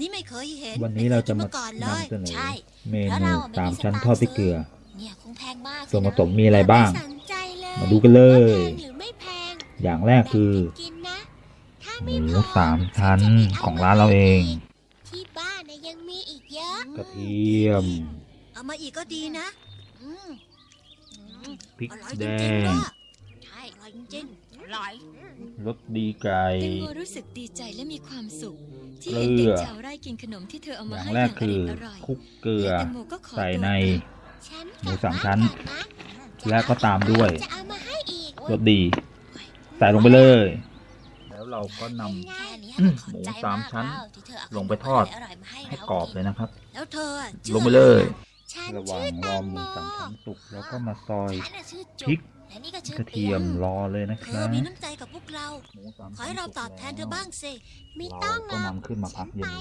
นี้ไม่เคยเห็นวันนี้เราจะมาก่อนเลนำยเสนอใช่เมเพราะนูเราอะไม่สามมีชั้นสตางค์ทอดพริกเกลือเนี่ยคงแพงมากส่วนผสมมีอะไรบ้างม่สนใจเลยมาดูกันเลยว่าแพงหรือไม่แพงอย่างแรกคือแบ่งกันกินนะถ้าหไม่มูพอสามชั้นฉัจะไปของร้านเราเองที่บ้านนะยังมีอีกเยอะกระเทียมเอามาอีกก็ดีนะอืมอืมพริกอร่อยแดจริงๆงด้วยใช่อร่อยจริงๆอร่อยรสดีไก่แตงโมรู้สึกดีใจและมีความสุขที่ เกลืเห็นเด็อกชาวไร่กินขนมที่เธอเอาอมาย่างให้แรอกย่างอคือร่อยอร่อยคลุกเกลือแตงโมก็ขอใส่ตัวในกลับฉันหมูกลับสามชั้นบ้ก่อะและก็ตามด้วยจะเอามาให้อีกรสดี ใส่ลงไปเลย แล้วเราก็นำแค่นี้อืมขอบใจหมูสามชั้นกแล้วที่เธอเอาลงไปทอดร่ยๆมาให้ให้เรากรอบเลยนะครับแล้วเธออะชื่อลงไปเลยฉันระหว่าชื่งอรแตองหโมมูสามชั้นสุกแล้วก็มาซอยฉันน่ะชื่อพจุ๊ริบกและนี่ ก็ชื่อกระเทียมปี๊รอเลยนะเธครัอบมีน้ำใจกับพวกเราหมูสามขอชั้นให้เราสุกตอบแทนเธอแล้วบ้างสิ ไม่เราต้องก็หรอกนำขึ้นมาพักเย็นไว้